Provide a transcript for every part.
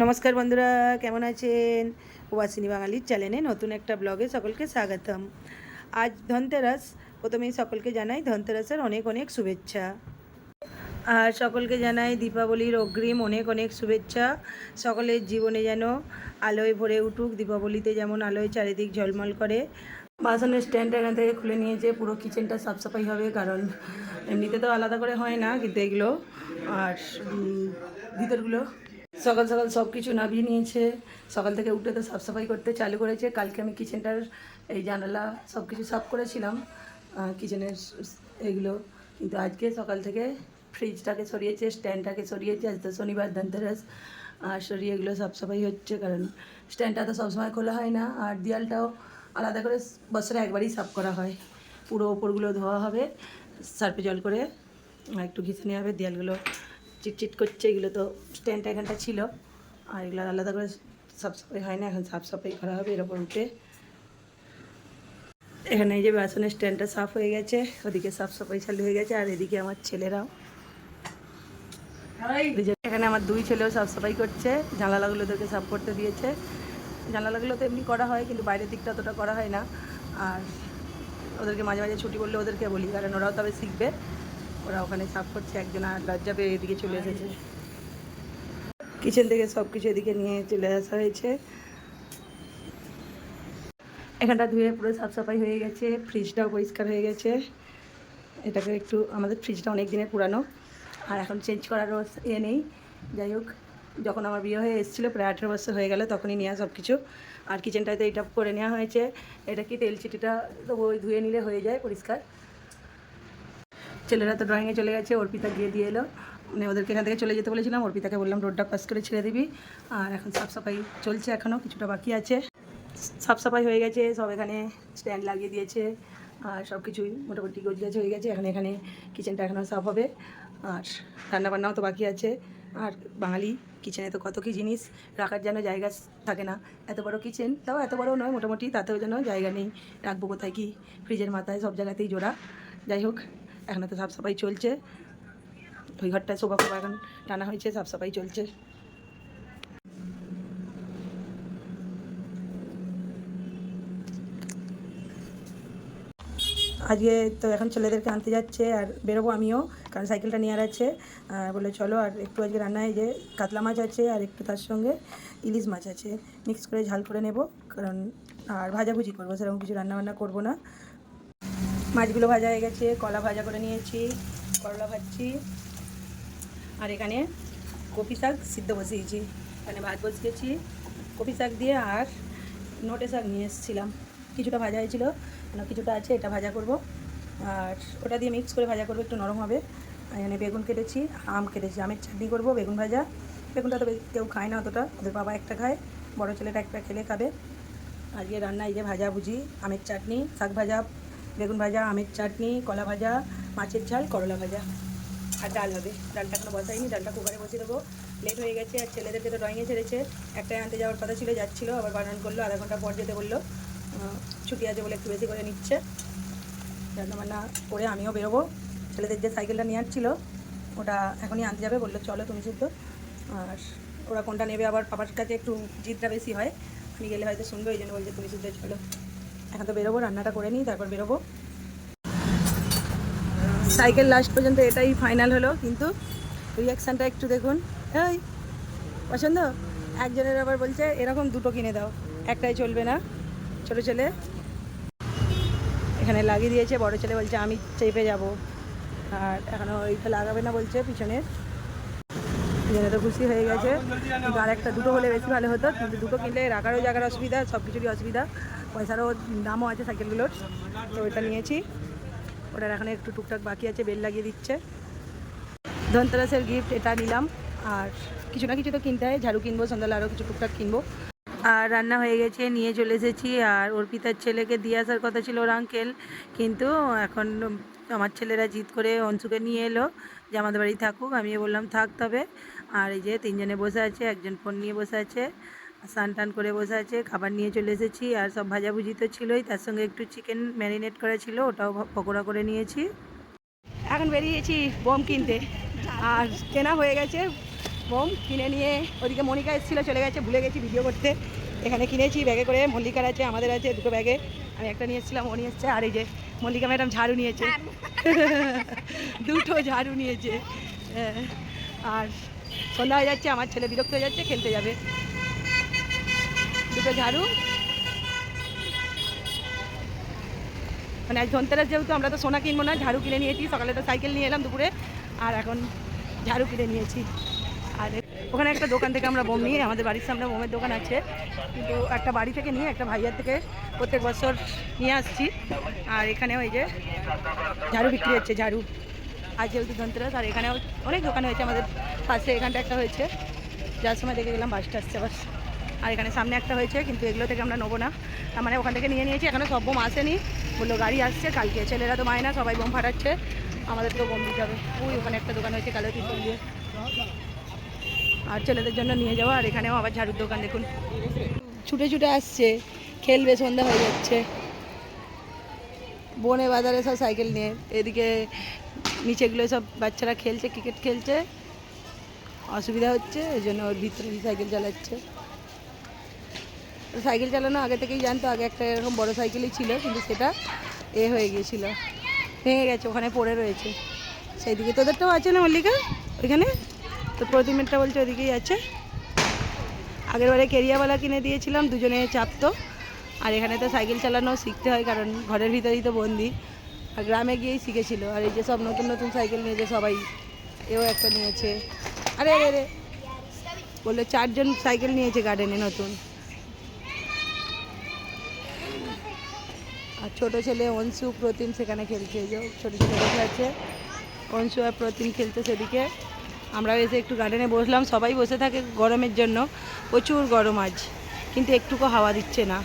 নমস্কার বন্ধুরা, কেমন আছেন? ওয়াসিনী বাঙালির চ্যানেলে নতুন একটা ব্লগে সকলকে স্বাগতম। আজ ধনতেরাস, প্রথমেই সকলকে জানাই ধনতেরাসের অনেক অনেক শুভেচ্ছা। আর সকলকে জানাই দীপাবলির অগ্রিম অনেক অনেক শুভেচ্ছা। সকলের জীবনে যেন আলোয় ভরে উঠুক, দীপাবলিতে যেমন আলোয় চারিদিক ঝলমল করে। বাসনের স্ট্যান্ড এখান থেকে খুলে নিয়েছে, পুরো কিচেনটা সাফসাফাই হবে, কারণ এমনিতে তো আলাদা করে হয় না কিন্তু এগুলো। আর ভিতরগুলো সকাল সকাল সব কিছু নামিয়ে নিয়েছে। সকাল থেকে উঠে তো সাফসাফাই করতে চালু করেছে। কালকে আমি কিচেনটার এই জানালা সব কিছু সাফ করেছিলাম। কিচেনের এগুলো। কিন্তু আজকে সকাল থেকে ফ্রিজটাকে সরিয়েছে স্ট্যান্ডটাকে সরিয়েছে। আজ তো শনিবার, ধনতেরাস। আর সরিয়ে এগুলো সাফসাফাই হচ্ছে কারণ স্ট্যান্ডটা তো সবসময় খোলা হয় না। আর দেয়ালটাও আলাদা করে বছরে একবারই সাফ করা হয়। পুরো ওপরগুলো ধোয়া হবে। সার্ফে জল করে একটু ঘিসে নেওয়া হবে। দেয়ালগুলো চিটচিট করছে এগুলো তো স্ট্যান্ডটা এখানটা ছিল। আর এগুলো আলাদা করে সাফসাফাই হয় না এখন সাফ সাফাই করা হবে এর ওপর উঠে। এখানে এই যে বাসনের স্ট্যান্ডটা সাফ হয়ে গেছে ওদিকে সাফ সাফাই চালু হয়ে গেছে আর এদিকে আমার ছেলেরাও। এখানে আমার দুই ছেলেও সাফ সাফাই করছে জানালাগুলো ওদেরকে সাফ করতে দিয়েছে। জানালাগুলো তো এমনি করা হয় কিন্তু বাইরের দিকটা অতটা করা হয় না। আর ওদেরকে মাঝে মাঝে ছুটি বললে ওদেরকে বলি কারণ ওরাও তবে শিখবে। ওরা ওখানে সাফ করছে, একজন আর লজ্জা পেয়ে এদিকে চলে এসেছে। কিচেন থেকে সব কিছু এদিকে নিয়ে চলে আসা হয়েছে। এখানটা ধুয়ে পুরো সাফ সাফাই হয়ে গেছে ফ্রিজটাও পরিষ্কার হয়ে গেছে। এটাকে একটু, আমাদের ফ্রিজটা অনেক দিনের পুরানো, আর এখন চেঞ্জ করারও এ নেই। যাই হোক, যখন আমার বিয়ে হয়ে এসেছিল, প্রায় আঠেরো বছর হয়ে গেল, তখনই নেওয়া সব কিছু আর কিচেনটাতে এটা করে নেওয়া হয়েছে। এটা কি তেল চিটিটা তো ওই ধুয়ে নিলে হয়ে যায় পরিষ্কার। ছেলেরা তো ড্রয়িংয়ে চলে গেছে, অর্পিতা গিয়ে দিয়ে এলো। মানে ওদেরকে এখান থেকে চলে যেতে বলেছিলাম, অর্পিতাকে বললাম, রোডটা পাস করে ছেড়ে দিবি। আর এখন সাফ সাফাই চলছে এখনও কিছুটা বাকি আছে। সাফ সাফাই হয়ে গেছে, সব এখানে স্ট্যান্ড লাগিয়ে দিয়েছে, আর সব কিছুই মোটামুটি গোজগাছ হয়ে গেছে। এখন এখানে কিচেনটা এখনও সাফ হবে, আর রান্নাবান্নাও তো বাকি আছে। আর বাঙালি কিচেনে তো কত কী জিনিস রাখার যেন জায়গা থাকে না। এত বড় কিচেন তাও এত বড় নয়, মোটামুটি তাতেও যেন জায়গা নেই। রাখব কোথায় কি? ফ্রিজের মাথায় সব জায়গাতেই জোড়া। যাই হোক এখনও তো সাফ সাফাই চলছে। ওই ঘরটায় সোফা ফোফা এখন টানা হয়েছে সাফ সাফাই চলছে। আজকে তো এখন ছেলেদেরকে আনতে যাচ্ছে আর বেরোবো আমিও, কারণ সাইকেলটা নিয়ে আছে। বলে চলো, আর একটু আজকে রান্নায় যে কাতলা মাছ আছে আর একটু তার সঙ্গে ইলিশ মাছ আছে। মিক্স করে ঝাল করে নেব, কারণ আর ভাজাভুজি করব, সেরকম কিছু রান্নাবান্না করব না। মাছগুলো ভাজা হয়ে গেছে, কলা ভাজা করে নিয়েছি, করলা ভাজছি। আর এখানে কপি শাক সিদ্ধ বসিয়েছি। এখানে ভাত বসিয়েছি, কপি শাক দিয়ে আর নোটে শাক নিয়ে এসেছিলাম। কিছুটা ভাজা হয়েছিল মানে কিছুটা আছে, এটা ভাজা করব। আর ওটা দিয়ে মিক্স করে ভাজা করব, একটু নরম হবে। এখানে বেগুন কেটেছি, আম কেটেছি, আমের চাটনি করব, বেগুন ভাজা। বেগুনটা তো কেউ খায় না অতটা, ওদের বাবা একটা খায়, বড় ছেলেটা একটা খেলে খাবে। আজকে রান্না এই যে ভাজা ভুজি আমের চাটনি, শাক ভাজা বেগুন ভাজা, আমের চাটনি, কলা ভাজা, মাছের ঝাল, করলা ভাজা। আর ডাল হবে। ডালটা এখনও বসাইনি ডালটা কুকারে বসিয়ে দেবো। লেট হয়ে গেছে, আর ছেলেদেরকে তো ড্রয়িংয়ে ছেড়েছে। একটাই আনতে যাওয়ার কথা ছিল, যাচ্ছিল, আবার বারণ করল, আধা ঘণ্টা পর যেতে বলল। ছুটি আছে বলে একটু বেশি করে নিচ্ছে। রান্নাবান্না করে আমিও বেরোবো। ছেলেদের যে সাইকেলটা নিয়ে আসছিল ওটা এখনই আনতে যাবে। বলল, চলো তুমি শুদ্ধ। আর ওরা কোনটা নেবে, আবার পাপার কাছে একটু জিদটা বেশি হয়। আমি গেলে হয়তো শুনবে, ওই জন্য বলছে, তুমি শুদ্ধ, চলো। এখন তো বেরোবো, রান্নাটা করে নিই, তারপর বেরোবো। সাইকেল লাস্ট পর্যন্ত এটাই ফাইনাল হলো, কিন্তু রিয়াকশানটা একটু দেখুন। এই পছন্দ একজনের আবার বলছে, এরকম দুটো কিনে দাও, একটাই চলবে না। ছোটো ছেলে এখানে লাগিয়ে দিয়েছে, বড় ছেলে বলছে, আমি চেপে যাব। আর এখনও ওইটা লাগাবে না বলছে পিছনের জন্য তো খুশি হয়ে গেছে। কিন্তু আর একটা দুটো হলে বেশি ভালো হতো, কিন্তু দুটো কিনলে রাখারও জায়গার অসুবিধা সব কিছুরই অসুবিধা। পয়সারও দামও আছে সাইকেলগুলোর। তো ওইটা নিয়েছি। ওটার এখানে একটু টুকটাক বাকি আছে, বেল লাগিয়ে দিচ্ছে। ধনতেরাসের গিফট এটা নিলাম। আর কিছু না কিছু তো কিনতে হয়, ঝাড়ু কিনবো সন্ধ্যাবেলা আরও কিছু টুকটাক কিনবো। আর রান্না হয়ে গেছে, নিয়ে চলে এসেছি। আর অর্পিতার ছেলেকে দিয়ে আসার কথা ছিল ওর আঙ্কেল কিন্তু এখন আমার ছেলেরা জিদ করে অংশুকে নিয়ে এলো যে আমাদের বাড়ি থাকুক। আমিও বললাম, থাক তবে। আর এই যে তিনজনে বসে আছে, একজন ফোন নিয়ে বসে আছে। স্নান টান করে বসে আছে খাবার নিয়ে চলে এসেছি আর সব ভাজাভুজি তো ছিলই তার সঙ্গে একটু চিকেন ম্যারিনেট করা ছিল ওটাও পকোড়া করে নিয়েছি। এখন বেরিয়েছি বোম কিনতে আর কেনা হয়ে গেছে বোম কিনে নিয়ে ওদিকে মনিকা এসেছিল চলে গেছে ভুলে গেছি ভিডিও করতে। এখানে কিনেছি ব্যাগে করে মল্লিকার আছে আমাদের আছে দুটো ব্যাগে। আমি একটা নিয়ে এসেছিলাম ও নিয়ে এসছে আর এই যে মল্লিকা ম্যাডাম ঝাড়ু নিয়েছে। দুটো ঝাড়ু নিয়েছে। হ্যাঁ, আর সন্ধ্যা হয়ে যাচ্ছে আমার ছেলে বিরক্ত হয়ে যাচ্ছে খেলতে যাবে। দুটো ঝাড়ু। মানে আজ ধনতেরাস যেহেতু, আমরা তো সোনা কিনবো না, ঝাড়ু কিনে নিয়েছি। সকালে তো সাইকেল নিয়ে এলাম দুপুরে, আর এখন ঝাড়ু কিনে নিয়েছি। আর ওখানে একটা দোকান থেকে আমরা বোম নিয়ে, আমাদের বাড়ির সামনে বোমের দোকান আছে। কিন্তু একটা বাড়ি থেকে নিয়ে, একটা ভাইয়ার থেকে প্রত্যেক বছর নিয়ে আসছি। আর এখানে ওই যে ঝাড়ু বিক্রি হচ্ছে, ঝাড়ু। আর যেহেতু ধনতেরাস, আর এখানেও অনেক দোকান হয়েছে আমাদের পাশে, এখানটা একটা হয়েছে। যার সময় দেখে গেলাম, বাসটা আসছে আবার। আর এখানে সামনে একটা হয়েছে, কিন্তু এগুলো থেকে আমরা নেব না। তার মানে ওখান থেকে নিয়ে নিয়েছি, এখানে সব বোম আসেনি। বলল, গাড়ি আসছে, কালকে ছেলেরা তো মায় না, সবাই বোম ফাটাচ্ছে। আমাদেরকেও বোম দিতে হবে। ওই, ওখানে একটা দোকান হয়েছে, কালো ত্রিপল দিয়ে। আর ছেলেদের জন্য নিয়ে যাওয়া আর এখানেও আবার ঝাড়ুর দোকান, দেখুন। ছুটে ছুটে আসছে, খেলবে সন্ধ্যা হয়ে যাচ্ছে। বনে বাজারে সব সাইকেল নিয়ে, এদিকে নিচেগুলো সব বাচ্চারা খেলছে, ক্রিকেট খেলছে। অসুবিধা হচ্ছে এই জন্য ওর ভিতরে সাইকেল চালাচ্ছে। সাইকেল চালানো আগে থেকেই জানতো, আগে একটা এরকম বড় সাইকেলই ছিল, কিন্তু সেটা এ হয়ে গিয়েছিল। ভেঙে গেছে, ওখানে পড়ে রয়েছে। সেই দিকে তোদেরটাও আছে না, মল্লিকা? ওইখানে? তো প্রতিমেরটা বলছে ওদিকেই আছে। আগের বারে কেরিয়াওয়ালা কিনে দিয়েছিলাম, দুজনে চাপতো। আর এখানে তো সাইকেল চালানো শিখতে হয়, কারণ ঘরের ভিতরেই তো বন্দি। আর গ্রামে গিয়েই শিখেছিল। আর এই যে সব নতুন নতুন সাইকেল নিয়েছে সবাই এও একটা নিয়েছে। আরে আরে আরে। বলল চারজন সাইকেল নিয়েছে গার্ডেনে নতুন। আর ছোটো ছেলে অংশু, প্রতিম সেখানে খেলছে যে ছোটো ছেলে বসে আছে। অংশু আর প্রতিম খেলছে সেদিকে। আমরা এসে একটু গার্ডেনে বসলাম, সবাই বসে থাকে গরমের জন্য। প্রচুর গরম আজ, কিন্তু একটুকু হাওয়া দিচ্ছে না।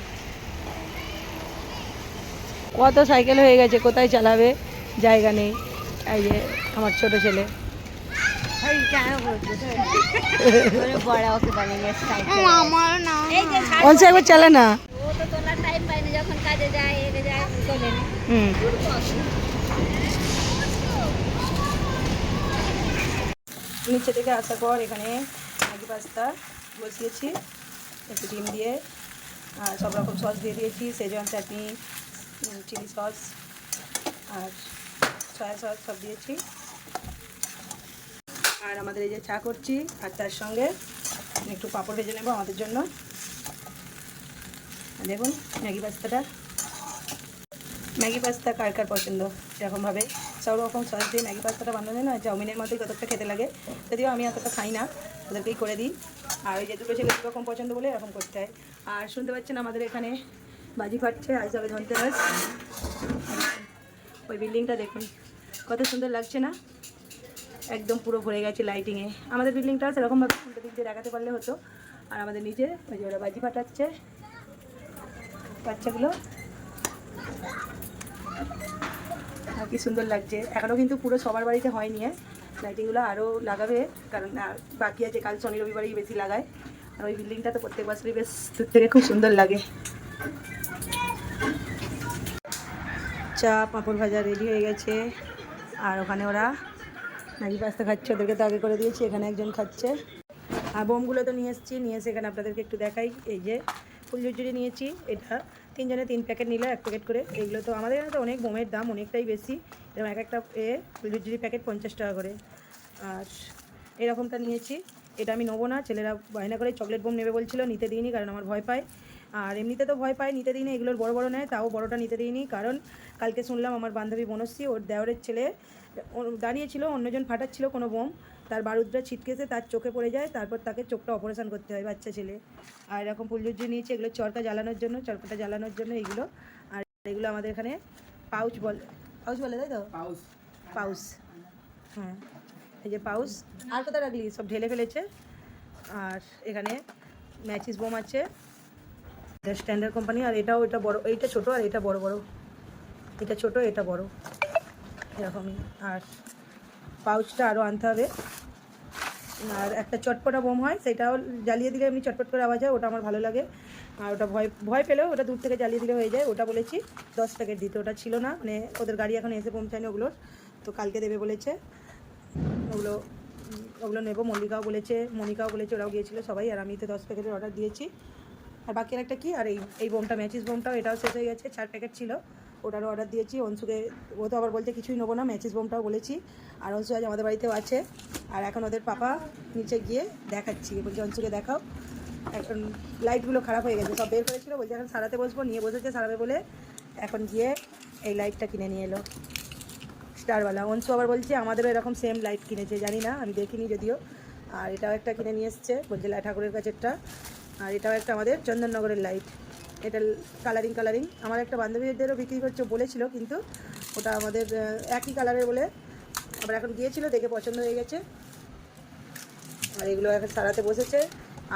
কত সাইকেল হয়ে গেছে, কোথায় চালাবে? জায়গা নেই। এই যে আমার ছোটো ছেলে। অংশু একবার ও তো তোলার টাইম পাইনি যখন কাজে যায় এগে যায় চলে না। হুম। নিচে থেকে আসার পর এখানে ম্যাগি পাস্তা বসিয়েছি একটু ডিম দিয়ে আর সব রকম সস দিয়ে দিয়েছি সেজন চাটনি চিলি সস আর সয়া সস সব দিয়েছি। আর আমাদের এই যে চা করছি আর তার সঙ্গে একটু পাঁপড় ভেজে নেব আমাদের জন্য। দেখুন, ম্যাগি পাস্তাটা। ম্যাগি পাস্তা কার কার পছন্দ? এরকমভাবে। সব রকম সস দিয়ে ম্যাগি পাস্তাটা বানানো না, চাউমিনের মতোই কতটা খেতে লাগে। যদিও আমি এতটা খাই না, ওদেরকেই করে দিই। আর ওই যে দুটো ছেলে রকম পছন্দ বলে এরকম করতে হয়। আর শুনতে পাচ্ছেন আমাদের এখানে বাজি ফাটছে, আজ হবে ধনতেরাস। ওই বিল্ডিংটা দেখুন, কত সুন্দর লাগছে না? একদম পুরো ভরে গেছে লাইটিংয়ে আমাদের বিল্ডিংটা সেরকমভাবে উল্টো দিক দিয়ে দেখাতে পারলে হতো। আর আমাদের নিচে ওই যে ওরা বাজি ফাটাচ্ছে। বাচ্চাগুলো। আর কি সুন্দর লাগছে। এখনও কিন্তু পুরো সবার বাড়িতে হয়নি হ্যাঁ লাইটিংগুলো আরও লাগাবে। কারণ বাকি আছে, কাল শনি রবিবারই বেশি লাগায়। আর ওই বিল্ডিংটা তো প্রত্যেক বছরই বেশ দূর থেকে খুব সুন্দর লাগে। চা, পাঁপড় ভাজা রেডি হয়ে গেছে। আর ওখানে ওরা ম্যাগি পাস্তা খাচ্ছে? ওদেরকে তো আগে করে দিয়েছি, এখানে একজন খাচ্ছে। আর বোমগুলো তো নিয়ে এসেছি, নিয়ে এসে এখানে আপনাদেরকে একটু দেখাই। এই যে ফুল ঝুরঝুরি নিয়েছি, এটা তিনজনে তিন প্যাকেট নিলে, এক প্যাকেট করে। এগুলো তো আমাদের এখানে তো অনেক বোমের দাম, অনেকটাই বেশি। এরকম এক একটা এ ফুল ঝুরঝুরি প্যাকেট পঞ্চাশ টাকা করে। আর এরকমটা নিয়েছি। এটা আমি নেব না, ছেলেরা বায়না করে চকলেট বোম নেবে বলছিল, নিতে দিইনি কারণ আমার ভয় পায়। আর এমনিতে তো ভয় পায় নিতে দিইনি এগুলোর বড় বড় নেয় তাও বড়টা নিতে দিইনি। কারণ কালকে শুনলাম আমার বান্ধবী বনশ্রী ওর দেওরের ছেলে দাঁড়িয়েছিল অন্যজন ফাটাচ্ছিল কোনো বোম তার বারুদটা ছিটকেছে তার চোখে পড়ে যায় তারপর তাকে চোখটা অপারেশন করতে হয় বাচ্চা ছেলে। আর এরকম ফুলঝুরঝি নিয়েছে এগুলো চরকা জ্বালানোর জন্য চরকাটা জ্বালানোর জন্য এইগুলো আর এগুলো আমাদের এখানে পাউচ বলে পাউচ বলে তাই তো? পাউস পাউস হ্যাঁ এই যে পাউস আর কোথায় রাখলি? সব ঢেলে ফেলেছে। আর এখানে ম্যাচিস বোম আছে। এটা স্ট্যান্ডার্ড কোম্পানি আর এটাও এটা বড়, এইটা ছোট আর এটা বড় বড়। এটা ছোট, এটা বড়। এরকমই। আর পাউচটা আরও আনতে হবে। আর একটা চটপটা বোম হয়, সেটাও জ্বালিয়ে দিলে এমনি চটপট করে আওয়াজ হয়, ওটা আমার ভালো লাগে। আর ওটা ভয় ভয় পেলেও ওটা দূর থেকে জ্বালিয়ে দিলে হয়ে যায়। ওটা বলেছি, দশ প্যাকেট দিতে। ওটা ছিল না মানে ওদের গাড়ি এখন এসে পৌঁছায়নি ওগুলোর, তো কালকে দেবে বলেছে। ওগুলো ওগুলো নেব। মল্লিকাও বলেছে, মনিকাও বলেছে, ওরাও গিয়েছিল সবাই। আর আমি তো দশ প্যাকেটের অর্ডার দিয়েছি। আর বাকি একটা কি? আর এই এই বোমটা, ম্যাচিস বোমটাও, এটাও শেষ হয়ে গেছে, চার প্যাকেট ছিল। ওটারও অর্ডার দিয়েছি, অংশুকে, ও তো আবার বলছে কিছুই নেব না, ম্যাচিস বোমটাও বলেছি। আর অংশু আজ আমাদের বাড়িতেও আছে। আর এখন ওদের পাপা নিচে গিয়ে দেখাচ্ছি, বলছে অংশুকে দেখাও। এখন লাইটগুলো খারাপ হয়ে গেছে, সব বের করেছিল, বলছে এখন সারাতে বসবো, নিয়ে বসেছে সারাবে বলে। এখন গিয়ে এই লাইটটা কিনে নিয়ে এলো। স্টারওয়ালা, অংশু আবার বলছে আমাদেরও এরকম সেম লাইট কিনেছে, জানি না, আমি দেখিনি যদিও। আর এটাও একটা কিনে নিয়ে এসছে, বলছে ঠাকুরের কাছেরটা। আর এটাও একটা আমাদের চন্দননগরের লাইট এটা কালারিং কালারিং আমার একটা বান্ধবীদেরও বিক্রি করছে বলেছিল, কিন্তু ওটা আমাদের একই কালারের বলে আবার এখন গিয়েছিল, দেখে পছন্দ হয়ে গেছে। আর এগুলো এখন সারাতে বসেছে।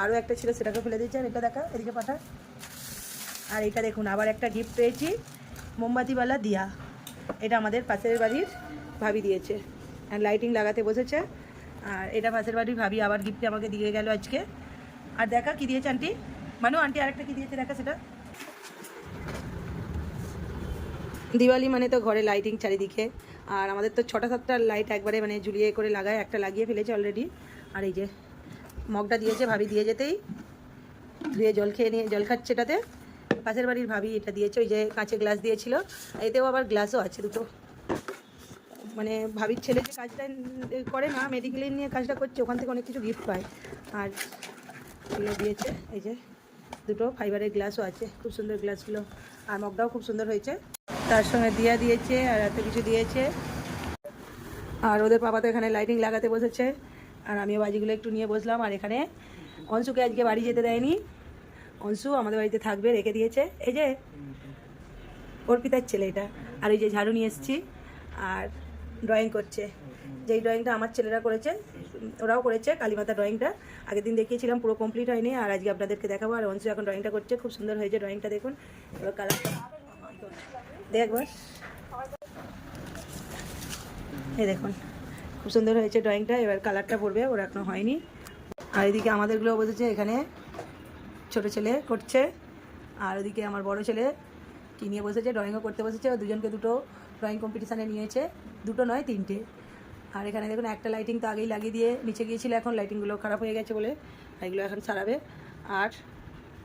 আরও একটা ছিল, সেটাকে ফেলে দিয়েছে আর এটা দেখা, এদিকে পাঠা। আর এটা দেখুন, আবার একটা গিফট পেয়েছি, মোমবাতিওয়ালা দিয়া। এটা আমাদের পাশের বাড়ির ভাবি দিয়েছে। আর লাইটিং লাগাতে বসেছে। আর এটা পাশের বাড়ির ভাবি আবার গিফটে আমাকে দিয়ে গেল আজকে। আর দেখা কি দিয়েছে, আন্টি? মানু, আন্টি আরেকটা কি দিয়েছে দেখা সেটা? দিওয়ালি মানে তো ঘরে লাইটিং চারিদিকে, আর আমাদের তো ছটা সাতটা লাইট একবারে মানে ঝুলিয়ে করে লাগায়, একটা লাগিয়ে ফেলেছে অলরেডি আর এই যে, মগটা দিয়েছে ভাবি দিয়ে যেতেই। ধুয়ে জল খেয়ে নিয়ে, জল খাচ্ছে এটাতে। পাশের বাড়ির ভাবি এটা দিয়েছে, ওই যে কাঁচে গ্লাস দিয়েছিল। এতেও আবার গ্লাসও আছে দুটো। মানে ভাবির ছেলে যে কাজটা করে না মেডিকেল নিয়ে কাজটা করছে, ওখান থেকে অনেক কিছু গিফট পায়। আর এগুলো দিয়েছে। এই যে দুটো ফাইবারের গ্লাসও আছে। খুব সুন্দর গ্লাসগুলো আর মগটাও খুব সুন্দর হয়েছে। তার সঙ্গে দিয়া দিয়েছে আর এত কিছু দিয়েছে। আর ওদের পাপা তো এখানে লাইটিং লাগাতে বসেছে। আর আমিও বাজিগুলো একটু নিয়ে বসলাম। আর এখানে অংশুকে আজকে বাড়ি যেতে দেয়নি। অংশু আমাদের বাড়িতে থাকবে, রেখে দিয়েছে। এই যে অর্পিতার ছেলে এটা। আর এই যে ঝাড়ু নিয়ে এসেছি। আর ড্রয়িং করছে। যেই ড্রয়িংটা আমার ছেলেরা করেছে ওরাও করেছে কালীমাতা ড্রয়িংটা আগের দিন দেখিয়েছিলাম, পুরো কমপ্লিট হয়নি, আর আজকে আপনাদেরকে দেখাবো। আর অংশু এখন ড্রয়িংটা করছে, খুব সুন্দর হয়েছে ড্রয়িংটা দেখুন। এবার কালার দেখবার এই দেখুন, খুব সুন্দর হয়েছে ড্রয়িংটা এবার কালারটা পড়বে, ওরা এখনও হয়নি। আর এদিকে আমাদেরগুলো বসেছে এখানে ছোট ছেলে করছে, আর ওদিকে আমার বড় ছেলে কি নিয়ে বসেছে ড্রয়িংও করতে বসেছে দুজনকে দুটো ড্রয়িং কম্পিটিশানে নিয়েছে, দুটো নয়, তিনটে। আর এখানে দেখুন একটা লাইটিং তো আগেই লাগিয়ে দিয়ে নিচে গিয়েছিল, এখন লাইটিংগুলো খারাপ হয়ে গেছে বলে এগুলো এখন সারাবে। আর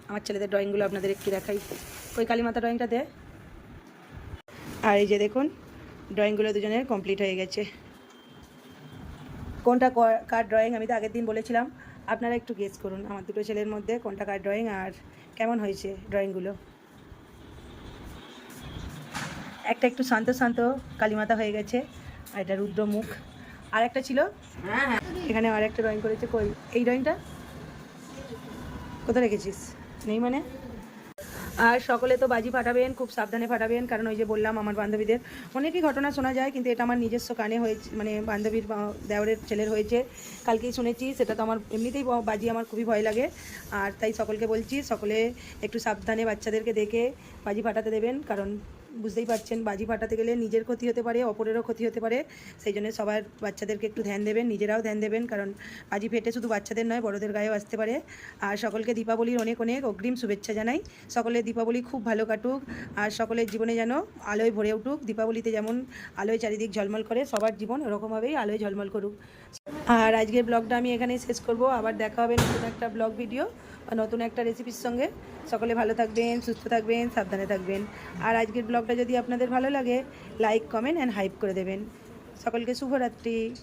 আমার ছেলেদের ড্রয়িংগুলো আপনাদের একটু দেখাই। ওই কালীমাতা ড্রয়িংটাতে আর এই যে দেখুন ড্রয়িংগুলো দুজনের কমপ্লিট হয়ে গেছে। কোনটা কার ড্রয়িং আমি তো আগের দিন বলেছিলাম। আপনারা একটু গেস করুন আমার দুটো ছেলের মধ্যে কোনটা কার ড্রয়িং আর কেমন হয়েছে ড্রয়িংগুলো একটা একটু শান্ত শান্ত কালীমাতা হয়ে গেছে, আর এটা রুদ্রমুখ। আর একটা ছিল। এখানে আর একটা ড্রয়িং করেছে। কই? এই ড্রয়িংটা কোথায় রেখেছিস? নেই মানে? আর সকলে তো বাজি ফাটাবেন, খুব সাবধানে ফাটাবেন, কারণ ওই যে বললাম আমার বান্ধবীদের। অনেকই ঘটনা শোনা যায়, কিন্তু এটা আমার নিজস্ব কানে হয়েছে মানে বান্ধবীর দেওরের ছেলের হয়েছে। কালকেই শুনেছি, সেটা তো আমার এমনিতেই বাজি আমার খুবই ভয় লাগে। আর তাই সকলকে বলছি, সকলে একটু সাবধানে বাচ্চাদেরকে দেখে বাজি ফাটাতে দেবেন, কারণ বুঝতেই পারছেন, বাজি ফাটাতে গেলে নিজের ক্ষতি হতে পারে, অপরেরও ক্ষতি হতে পারে। সেই জন্য সবার বাচ্চাদেরকে একটু ধ্যান দেবেন, নিজেরাও ধ্যান দেবেন, কারণ বাজি ফেটে শুধু বাচ্চাদের নয়, বড়দের গায়েও আসতে পারে। আর সকলকে দীপাবলির অনেক অনেক অগ্রিম শুভেচ্ছা জানাই। সকলের দীপাবলি খুব ভালো কাটুক, আর সকলের জীবনে যেন আলোয় ভরে উঠুক। দীপাবলিতে যেমন আলোয় চারিদিক ঝলমল করে, সবার জীবন ওরকমভাবেই আলোয় ঝলমল করুক। আর আজকের ব্লগটা আমি এখানে শেষ করব। আবার দেখা হবে নতুন একটা ব্লগ ভিডিও। নতুন একটা রেসিপির সঙ্গে। সকলে ভালো থাকবেন, সুস্থ থাকবেন, সাবধানে থাকবেন। আর আজকের ব্লগটা যদি আপনাদের ভালো লাগে লাইক কমেন্ট অ্যান্ড হাইপ করে দেবেন। সকলকে শুভরাত্রি।